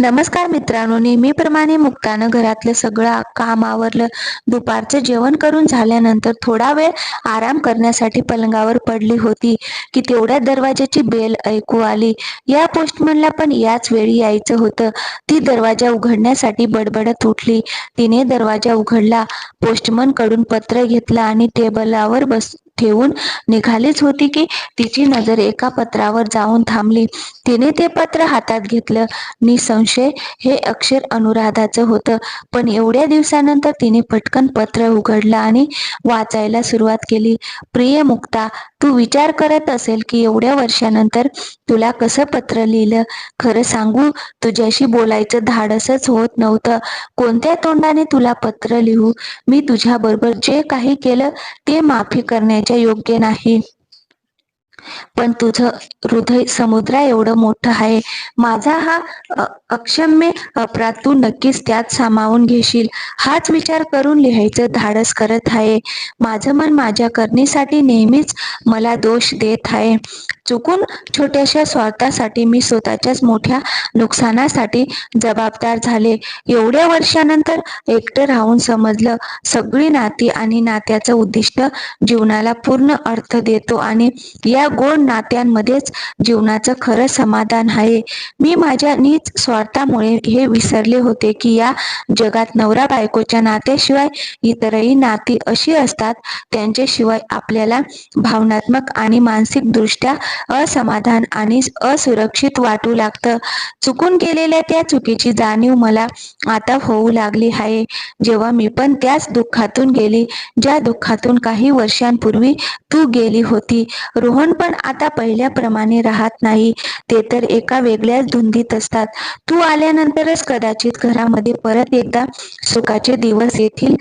नमस्कार मित्रांनो नेहमीप्रमाणे मुक्तानं घरातलं सगळं काम आवरलं दुपारचं जेवण करून झाल्यानंतर थोडा वेळ आराम करण्यासाठी पलंगावर पडली होती की तेवढ्या दरवाजाची बेल ऐकू आली. या पोस्टमनला पण याच वेळी यायचं होतं. ती दरवाजा उघडण्यासाठी बडबडत उठली. तिने दरवाजा उघडला पोस्टमनकडून पत्र घेतलं आणि टेबलावर बस ठेवून निघालीच होती की तिची नजर एका पत्रावर जाऊन थांबली. तिने ते पत्र हातात घेतलं. निसंशय हे अक्षर अनुराधाचं होतं. पण एवढ्या दिवसानंतर तिने पटकन पत्र उघडलं आणि वाचायला सुरुवात केली. प्रिय मुक्ता तू विचार करत असेल की एवढ्या वर्षानंतर तुला कसं पत्र लिहिलं? खरं सांगू तुझ्याशी बोलायचं धाडसच होत नव्हतं. कोणत्या तोंडाने तुला पत्र लिहू? मी तुझ्या बरोबर जे काही केलं ते माफी करण्याच्या योग्य नाही. पण तुझं हृदय समुद्रा एवढं मोठं आहे. माझा हा अक्षम्य अपराध तू नक्कीच त्यात सामावून घेशील. हाच विचार करून लिहायचं धाडस करत आहे. माझं मन माझ्या करणीसाठी नेहमीच मला दोष देत आहे. चुकून छोट्याशा स्वार्थासाठी मी स्वतःच्याच मोठ्या नुकसानासाठी जबाबदार झाले. एवढ्या वर्षानंतर एकटं राहून समजलं सगळी नाती आणि नात्याचं उद्दिष्ट जीवनाला पूर्ण अर्थ देतो आणि या गोड नात्यांमध्येच जीवनाचं खरं समाधान आहे. मी माझ्या नीच स्वार्थामुळे हे विसरले होते की या जगात नवरा बायकोच्या नात्याशिवाय इतरही नाती अशी असतात त्यांच्याशिवाय आपल्याला भावनात्मक आणि मानसिक दृष्ट्या असमाधान आणि असुरक्षित वाटू लागतं. चुकून केलेल्या त्या चुकीची जाणीव मला आता होऊ लागली आहे. जेव्हा मी पण त्याच दुःखातून गेली ज्या दुःखातून काही वर्षांपूर्वी तू गेली होती. रोहन पण आता पहिल्याप्रमाणे राहत नाही. ते तर एका वेगळ्याच धुंदीत असतात. तू आल्यानंतरच कदाचित घरामध्ये परत एकदा सुखाचे दिवस येतील.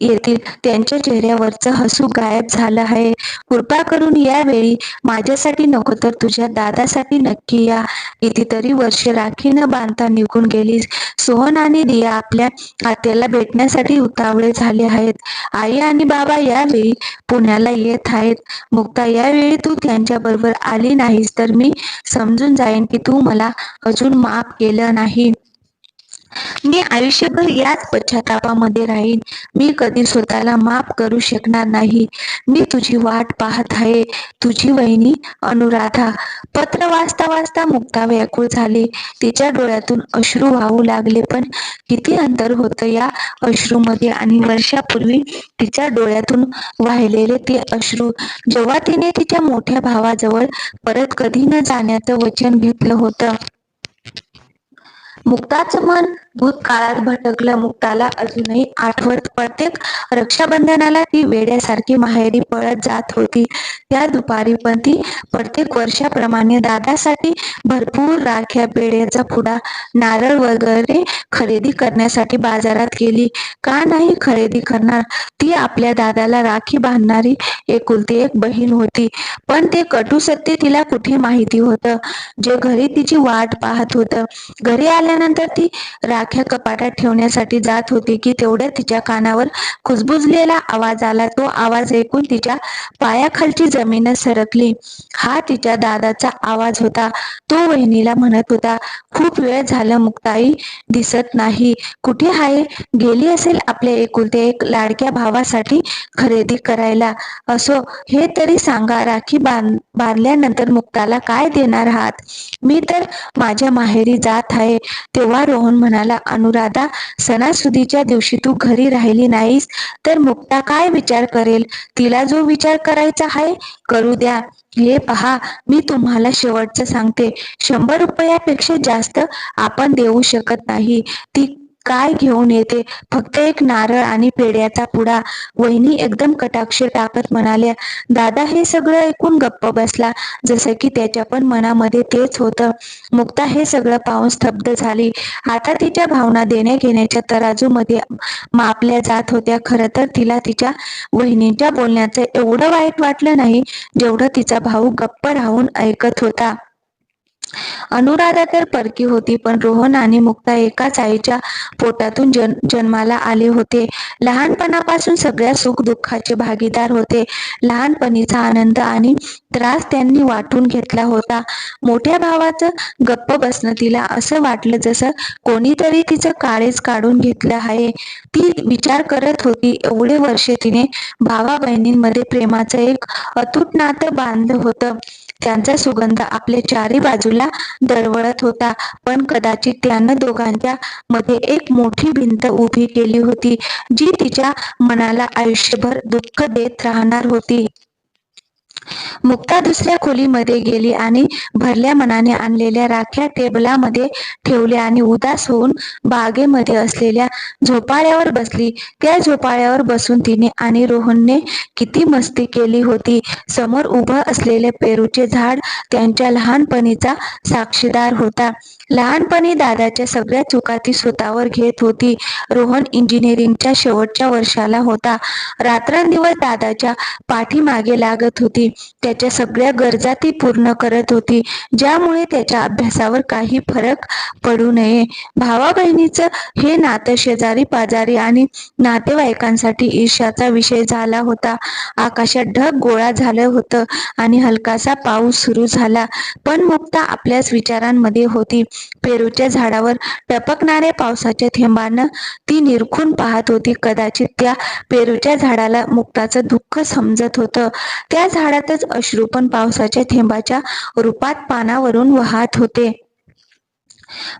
येतील त्यांच्या चेहऱ्यावरचं हसू गायब झालं आहे. कृपा करून यावेळी माझ्यासाठी नको तर तुझ्या दादासाठी नक्की या. कितीतरी वर्ष राखी न बांधता निघून गेलीस. सोहन आणि दिया आपल्या आत्याला भेटण्यासाठी उतावळे झाले आहेत. आई आणि बाबा यावेळी पुण्याला येत आहेत. मुक्ता यावेळी तू त्यांच्या बरोबर आली नाहीस तर मी समजून जाईन की तू मला अजून माफ केलं नाही. मी आयुष्यभर याच पश्चातापामध्ये राहीन. मी कधी स्वतःला माफ करू शकणार नाही. मी तुझी वाट पाहत आहे. तुझी वहिनी अनुराधा. पत्र वाचता वाचता मुक्ता व्याकुळ झाली. तिच्या डोळ्यातून अश्रू वाहू लागले. पण किती अंतर होतं या अश्रूमध्ये? आणि वर्षापूर्वी तिच्या डोळ्यातून वाहिलेले ते अश्रू. जेव्हा तिने तिच्या मोठ्या भावाजवळ परत कधी न जाण्याचं वचन घेतलं होतं. मुक्ताचं मन भूतकाळात भटकलं. मुक्ताला अजूनही आठवत प्रत्येक रक्षाबंधनाला ती वेड्यासारखी माहेरी पळत जात होती. त्या दुपारी पण ती प्रत्येक वर्षाप्रमाणे दादासाठी भरपूर राख्या पेड्याचा पुडा नारळ वगैरे खरेदी करण्यासाठी बाजारात गेली. का नाही खरेदी करणार? ती आपल्या दादाला राखी बांधणारी एकुलती एक बहीण होती. पण ते कटू सत्य तिला कुठे माहिती होतं? जे घरी तिची वाट पाहत होतं. घरी आल्या आल्यानंतर ती राख्या कपाटात ठेवण्यासाठी जात होती की तेवढ्या तिच्या कानावर खुजबुजलेला आवाज आला. तो आवाज ऐकून तिच्या पायाखालची जमीन सरकली. हा तिच्या दादाचा आवाज होता. तो वहिनीला म्हणत होता खूप वेळ झालं मुक्ताई दिसत नाही. कुठे आहे? गेली असेल आपल्या एकुलते एक लाडक्या भावासाठी खरेदी करायला. असो हे तरी सांगा राखी बांध बांधल्यानंतर मुक्ताला काय देणार आहात? मी तर माझ्या माहेरी जात आहे. तेव्हा रोहन म्हणाला अनुराधा सणासुदीच्या दिवशी तू घरी राहिली नाहीस तर मुक्ता काय विचार करेल? तिला जो विचार करायचा आहे करू द्या. हे पहा मी तुम्हाला शेवटचं सांगते. शंभर रुपयापेक्षा जास्त आपण देऊ शकत नाही. ती काय घेऊन येते? फक्त एक नारळ आणि पेड्याचा पुडा. वहिनी एकदम कटाक्ष टाकत म्हणाल्या दादा हे सगळं ऐकून गप्प बसला. जसं की त्याच्या पण मनामध्ये तेच होतं. मुक्ता हे सगळं पाहून स्तब्ध झाली. आता तिच्या भावना देण्या घेण्याच्या तराजूमध्ये मापल्या जात होत्या. खरं तर तिला तिच्या वहिनींच्या बोलण्याचं एवढं वाईट वाटलं नाही जेवढं तिचा भाऊ गप्प राहून ऐकत होता. अनुराधा तर परकी होती पण रोहन आणि मुक्ता एकाच आईच्या पोटातून जन जन्माला आले होते. लहानपणापासून सगळ्या सुख दुःखाचे भागीदार होते. लहानपणीचा आनंद आणि त्रास त्यांनी वाटून घेतला होता. मोठ्या भावाचं गप्प बसणं तिला असं वाटलं जसं कोणीतरी तिचं काळेच काढून घेतलं आहे. ती विचार करत होती एवढे वर्षे तिने भावा बहिणींमध्ये प्रेमाचं एक अतूट नातं बांधलं होतं. त्यांचा सुगंध आपल्या चारी बाजूला दरवळत होता. पण कदाचित त्यानं दोघांच्या मध्ये एक मोठी भिंत उभी केली होती जी तिच्या मनाला आयुष्यभर दुःख देत राहणार होती. मुक्ता दुसऱ्या खोलीमध्ये गेली आणि भरल्या मनाने आणलेल्या राख्या टेबलामध्ये ठेवल्या आणि उदास होऊन बागेमध्ये असलेल्या झोपाळ्यावर बसली. त्या झोपाळ्यावर बसून तिने आणि रोहनने किती मस्ती केली होती. समोर उभं असलेले पेरूचे झाड त्यांच्या लहानपणीचा साक्षीदार होता. लहानपणी दादाच्या सगळ्या चुका ती स्वतःवर घेत होती. रोहन इंजिनिअरिंगच्या शेवटच्या वर्षाला होता. रात्रंदिवस दादाच्या पाठीमागे लागत होती. त्याच्या सगळ्या गरजा ती पूर्ण करत होती. ज्यामुळे त्याच्या अभ्यासावर काही फरक पडू नये. भावा बहिणीचं हे नातं शेजारी पाजारी आणि नातेवाईकांसाठी ईर्ष्याचा विषय झाला होता. आकाशात ढग गोळा झालं होतं आणि हलकासा पाऊस सुरू झाला. पण मुक्ता आपल्याच विचारांमध्ये होती. पेरूच्या झाडावर टपकणाऱ्या पावसाच्या थेंबानं ती निरखून पाहत होती. कदाचित त्या पेरूच्या झाडाला मुक्ताचं दुःख समजत होतं. त्या झाडातच अश्रू पण पावसाच्या थेंबाच्या रूपात पानावरून वाहत होते.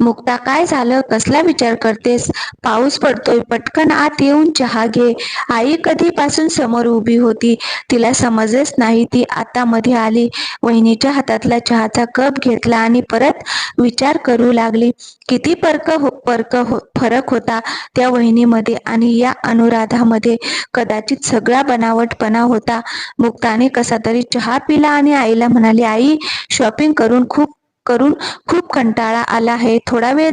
मुक्ता काय झालं? कसला विचार करतेस? पाऊस पडतोय पटकन आत येऊन चहा घे. आई कधीपासून समोर उभी होती? तिला समजलेच नाही ती आता मध्ये आली. वहिनीच्या हातातला चहाचा कप घेतला आणि परत विचार करू लागली. किती परक हो परक हो फरक होता त्या वहिनीमध्ये आणि या अनुराधामध्ये. कदाचित सगळा बनावटपणा होता. मुक्ताने कसा तरी चहा पिला आणि आईला म्हणाली आई शॉपिंग करून खूप करून खूप कंटाळा आला आहे. थोडा वेळ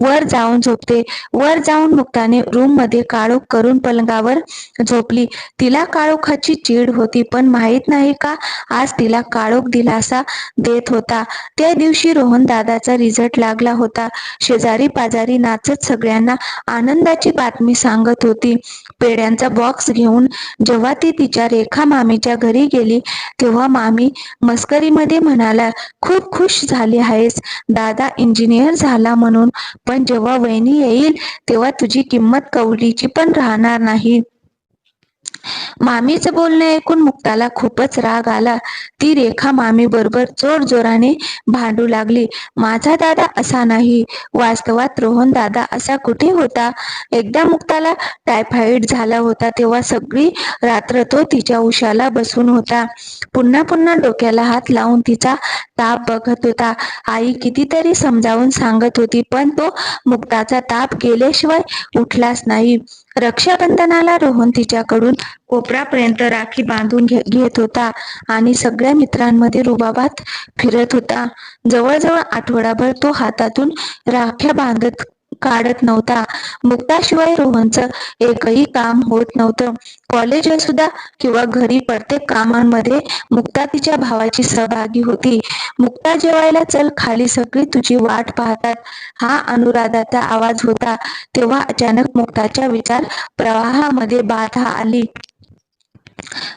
वर जाऊन झोपते. वर जाऊन मुक्ताने रूममध्ये काळोख करून पलंगावर झोपली. तिला काळोखाची चीड होती पण माहीत नाही का? आज तिला काळोख दिलासा देत होता. त्या दिवशी रोहन दादाचा रिझल्ट लागला होता. शेजारी पाजारी नाचत सगळ्यांना आनंदाची बातमी सांगत होती. पेड्यांचा बॉक्स घेऊन जेव्हा ती तिच्या रेखा मामीच्या घरी गेली तेव्हा मामी मस्करीमध्ये म्हणाला खूप खुश झाली आहेस. दादा इंजिनियर झाला म्हणून. पण जेव्हा वहिनी येईल तेव्हा तुझी किंमत कवडीची पण राहणार नाही. मामीचं बोलणं ऐकून मुक्ताला खूपच राग आला. ती रेखा मामी बरोबर जोर जोराने भांडू लागली. माझा दादा असा नाही. वास्तवात रोहन दादा असा कुठे होता? एकदा मुक्ताला टायफॉइड झाला होता तेव्हा सगळी रात्र तो तिच्या उशाला बसून होता. पुन्हा पुन्हा डोक्याला हात लावून तिचा ताप बघत होता. आई कितीतरी समजावून सांगत होती पण तो मुक्ताचा ताप गेल्याशिवाय उठलाच नाही. रक्षाबंधनाला रोहन तिच्याकडून कोपरापर्यंत राखी बांधून घेत होता आणि सगळ्या मित्रांमध्ये रुबाबात फिरत होता. जवळजवळ आठवडाभर तो हातातून राख्या बांधत काढत नव्हता. मुक्ताशिवाय रोहनचं एकही काम होत नव्हतं. कॉलेज सुद्धा किंवा घरी प्रत्येक कामांमध्ये मुक्ता तिच्या भावाची सहभागी होती. मुक्ता जेवायला चल खाली सगळी तुझी वाट पाहतात. हा अनुराधाचा आवाज होता. तेव्हा अचानक मुक्ताच्या विचार प्रवाहामध्ये बाधा आली.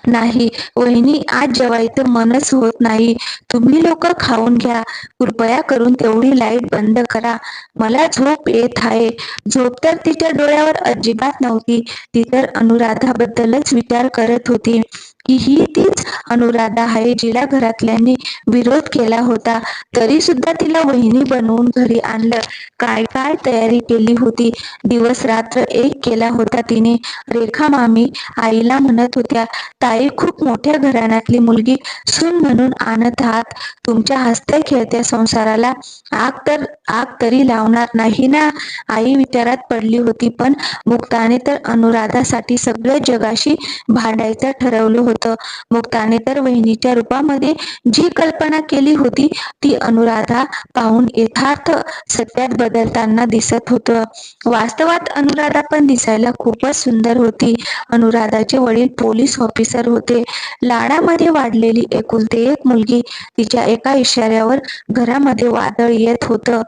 नाही. वहिनी आज जेवायचं मनच होत नाही. तुम्ही लोक खाऊन घ्या. कृपया करून तेवढी लाइट बंद करा. मला झोप येत आहे. झोप तर तिच्या डोळ्यावर अजिबात नव्हती. ती तर अनुराधाबद्दलच विचार करत होती. की ही तीच अनुराधा आहे जिला घरातल्यांनी विरोध केला होता. तरी सुद्धा तिला वहिनी बनवून घरी आणलं. काय काय तयारी केली होती? दिवस रात्र एक केला होता तिने. रेखा मामी आईला म्हणत होत्या ताई खूप मोठ्या घराण्यातली मुलगी सून म्हणून आणत आहात. तुमच्या हसत्या खेळत्या संसाराला आग तर आग तरी लावणार नाही ना? आई विचारात पडली होती पण मुक्ताने तर अनुराधासाठी सगळ्या जगाशी भांडायचं ठरवलं होतं. मुक्ताने तर वहिनीच्या रूपामध्ये जी कल्पना केली होती ती अनुराधा पाहून यथार्थ सत्यात बदलताना दिसत होतं. वास्तवात अनुराधा पण दिसायला खूपच सुंदर होती. अनुराधाचे वडील पोलीस ऑफिसर होते. लाडामध्ये वाढलेली एकुलती एक मुलगी तिच्या एका इशाऱ्यावर घरामध्ये वादळ येत होतं.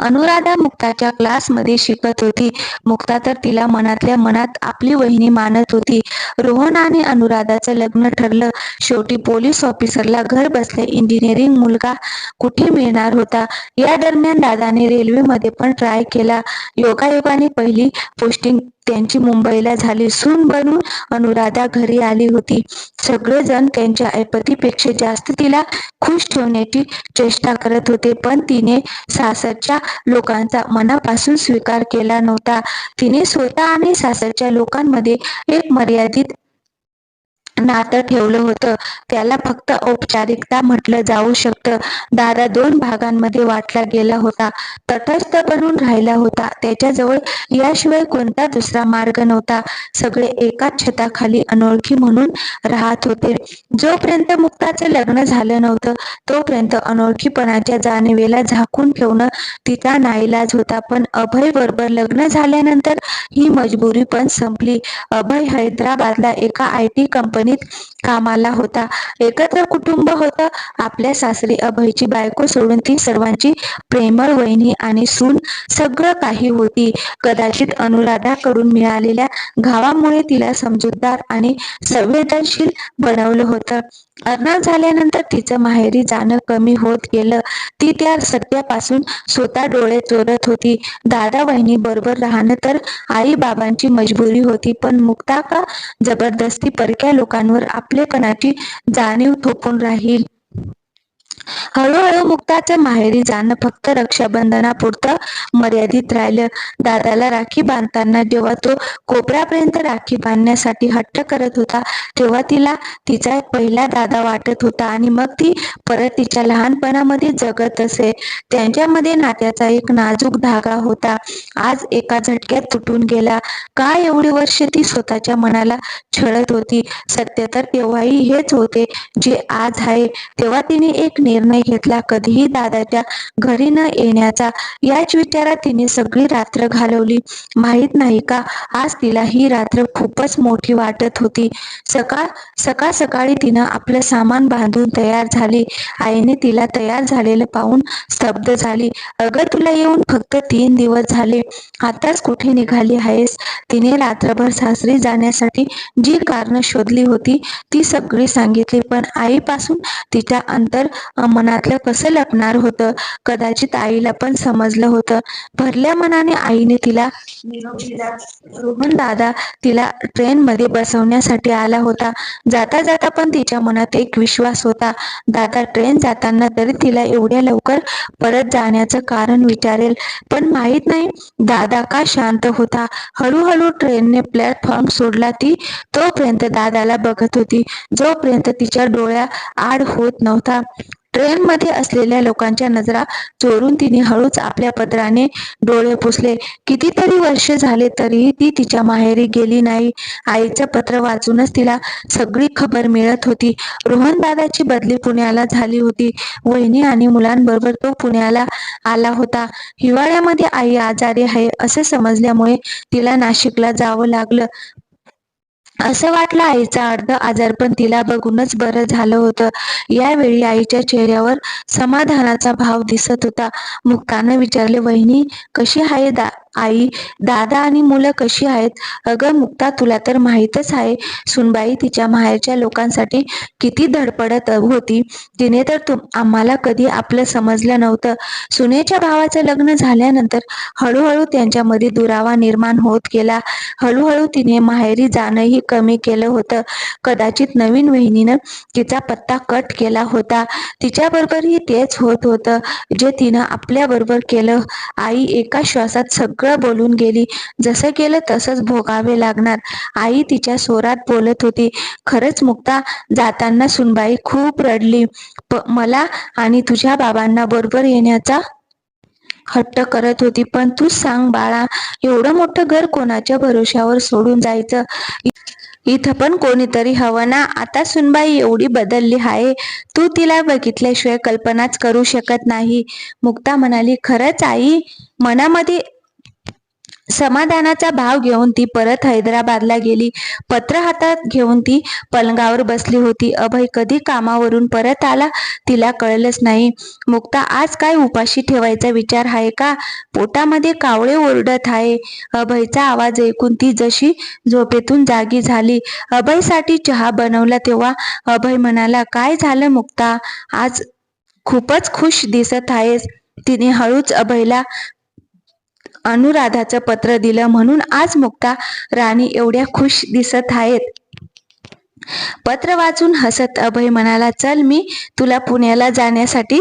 अनुराधा मुक्ताच्या क्लासमध्ये शिकत होती. मुक्ता तर तिला मनातल्या मनात आपली वहिनी मानत होती. रोहन आणि अनुराधाचं लग्न ठरलं. शेवटी पोलीस ऑफिसरला घर बसले. इंजिनिअरिंग मुलगा कुठे मिळणार होता? या दरम्यान दादाने रेल्वेमध्ये पण ट्राय केला. योगायोगाने पहिली पोस्टिंग त्यांची मुंबईला झाली. सून बनून अनुराधा घरी आली होती. सगळेजण त्यांच्या ऐपतीपेक्षा जास्त तिला खुश ठेवण्याची चेष्टा करत होते. पण तिने सासर सासरच्या लोकांचा मनापासून स्वीकार केला नव्हता. तिने स्वतः आणि सासरच्या लोकांमध्ये एक मर्यादित नातं ठेवलं होतं. त्याला फक्त औपचारिकता म्हटलं जाऊ शकतं. दादा दोन भागांमध्ये वाटला गेला होता. तटस्थ बनून राहिला होता. त्याच्याजवळ याशिवाय कोणता दुसरा मार्ग नव्हता. सगळे एकाच छताखाली अनोळखी म्हणून राहत होते. जोपर्यंत मुक्ताचं लग्न झालं नव्हतं तोपर्यंत अनोळखीपणाच्या जाणीवेला झाकून ठेवणं तिचा नाईलाज होता. पण अभय बरोबर लग्न झाल्यानंतर ही मजबुरी पण संपली. अभय हैदराबादला एका आय टी कंपनीत कामाला होता. एकत्र कुटुंब होतं. आपल्या सासरी अभयची बायको सोडून ती सर्वांची प्रेमळ वहिनी आणि सून सगळं काही होती. कदाचित अनुराधाकडून मिळालेल्या घावामुळे तिला समजूतदार आणि संवेदनशील बनवलं होतं. अर्णव झाल्यानंतर तिचं माहेरी जाणं कमी होत गेलं. ती त्या सत्यापासून स्वतः डोळे चोरत होती. दादा वहिनी बरोबर राहणं तर आई बाबांची मजबुरी होती पण मुक्ता का जबरदस्ती परक्या लोकांवर आपलेपणाची जाणीव थोपून राहील? हळूहळू मुक्ताचं माहेरी जाणं फक्त रक्षाबंधनापुरतं मर्यादित राहिलं. दादाला राखी बांधताना जेव्हा तो कोपऱ्यापर्यंत राखी बांधण्यासाठी हट्ट करत होता तेव्हा तिला तिचा पहिला दादा वाटत होता आणि मग ती परत तिच्या लहानपणामध्ये जगत असे. त्यांच्यामध्ये नात्याचा एक नाजूक धागा होता. आज एका झटक्यात तुटून गेला. का एवढी वर्ष ती स्वतःच्या मनाला छळत होती? सत्य तर तेव्हाही हेच होते जे आज आहे. तेव्हा तिने एक निर्णय घेतला. कधीही दादाच्या घरी न येण्याचा याच विचारात तिने सगळी रात्र घालवली. माहीत नाही का आज तिला ही रात्र खूपच मोठी वाटत होती. सकाळ सकाळ सकाळी तिनं आपलं सामान बांधून तयार झाली. आईने तिला तयार झालेलं पाहून स्तब्ध झाली. अगं तुला येऊन फक्त तीन दिवस झाले. आताच कुठे निघाली आहेस? तिने रात्रभर सासरी जाण्यासाठी जी कारण शोधली होती ती सगळी सांगितली. पण आईपासून तिच्या अंतर मनातलं कसं लपणार होतं? कदाचित आईला पण समजलं होतं. भरल्या मनाने आईने तिला रोहन दादा तिला ट्रेन मध्ये बसवण्यासाठी आला होता. जाता जाता पण तिच्या मनात एक विश्वास होता. दादा ट्रेन जाताना तरी तिला एवढ्या लवकर परत जाण्याचं कारण विचारेल. पण माहीत नाही दादा का शांत होता. हळूहळू ट्रेनने प्लॅटफॉर्म सोडला ती तोपर्यंत दादाला बघत होती. जोपर्यंत तिच्या डोळ्या आड होत नव्हता. ट्रेनमध्ये असलेल्या लोकांच्या नजरा चोरून तिने हळूच आपल्या पदराने डोळे पुसले. कितीतरी वर्ष झाले तरीही ती तिच्या माहेरी गेली नाही. आईचं पत्र वाचूनच तिला सगळी खबर मिळत होती. रोहन दादाची बदली पुण्याला झाली होती. वहिनी आणि मुलांबरोबर तो पुण्याला आला होता. हिवाळ्यामध्ये आई आजारी आहे असे समजल्यामुळे तिला नाशिकला जावं लागलं. असं वाटलं आईचा अर्ध आजारपण तिला बघूनच बरं झालं होतं. यावेळी आईच्या चेहऱ्यावर समाधानाचा भाव दिसत होता. मुक्तानं विचारले वहिनी कशी आहे दा? आई दादा आणि मुलं कशी आहेत? अगं मुक्ता तुला तर माहीतच आहे सुनबाई तिच्या माहेरच्या लोकांसाठी किती धडपडत होती. तिने तर तु आम्हाला कधी आपलं समजलं नव्हतं. सुनेच्या भावाचं लग्न झाल्यानंतर हळूहळू त्यांच्यामध्ये दुरावा निर्माण होत गेला. हळूहळू तिने माहेरी जाणंही कमी केलं होतं. कदाचित नवीन वहिनीनं तिचा पत्ता कट केला होता. तिच्याबरोबरही तेच होत होतं जे तिनं आपल्याबरोबर केलं. आई एका श्वासात सगळं बोलून गेली. जसं केलं तसंच भोगावे लागणार. आई तिच्या स्वरात बोलत होती. खरंच मुक्ता जाताना सुनबाई खूप रडली. मला आणि तुझ्या बाबांना बरोबर येण्याचा हट्ट करत होती. पण तू सांग बाळा एवढं मोठं घर कोणाच्या भरोश्यावर सोडून जायचं? इथं पण कोणीतरी हवं ना? आता सुनबाई एवढी बदलली आहे तू तिला बघितल्याशिवाय कल्पनाच करू शकत नाही. मुक्ता म्हणाली खरंच आई मनामध्ये समाधानाचा भाव घेऊन ती परत हैदराबादला गेली. पत्र हातात घेऊन ती पलंगावर बसली होती. अभय कधी कामावरून परत आला तिला कळलंच नाही. मुक्ता आज काय उपाशी ठेवायचा विचार आहे का? पोटामध्ये कावळे ओरडत आहे. अभयचा आवाज ऐकून ती जशी झोपेतून जागी झाली. अभयसाठी चहा बनवला तेव्हा अभय म्हणाला काय झालं मुक्ता? आज खूपच खुश दिसत आहेस. तिने हळूच अभयला अनुराधाचं पत्र दिलं म्हणून आज मुक्ता राणी एवढ्या खुश दिसत आहेत. पत्र वाचून हसत अभय म्हणाला चल मी तुला पुण्याला जाण्यासाठी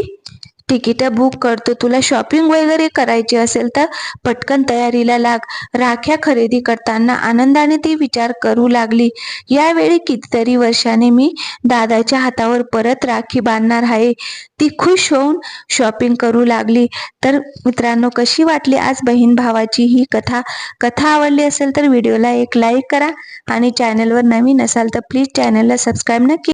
तिकीट बुक करतो तुला शॉपिंग वगैरे करायची असेल तर पटकन तयारीला लाग. राख्या खरेदी करताना आनंदाने ती विचार करू लागली. यावेळी कितीतरी वर्षाने मी दादाच्या हातावर परत राखी बांधणार आहे. ती खुश होऊन शॉपिंग करू लागली. तर मित्रांनो कशी वाटली आज बहीण भावाची ही कथा? कथा आवडली असेल तर व्हिडिओला एक लाईक करा आणि चॅनलवर नवीन असाल तर प्लीज चॅनलला सबस्क्राईब नक्की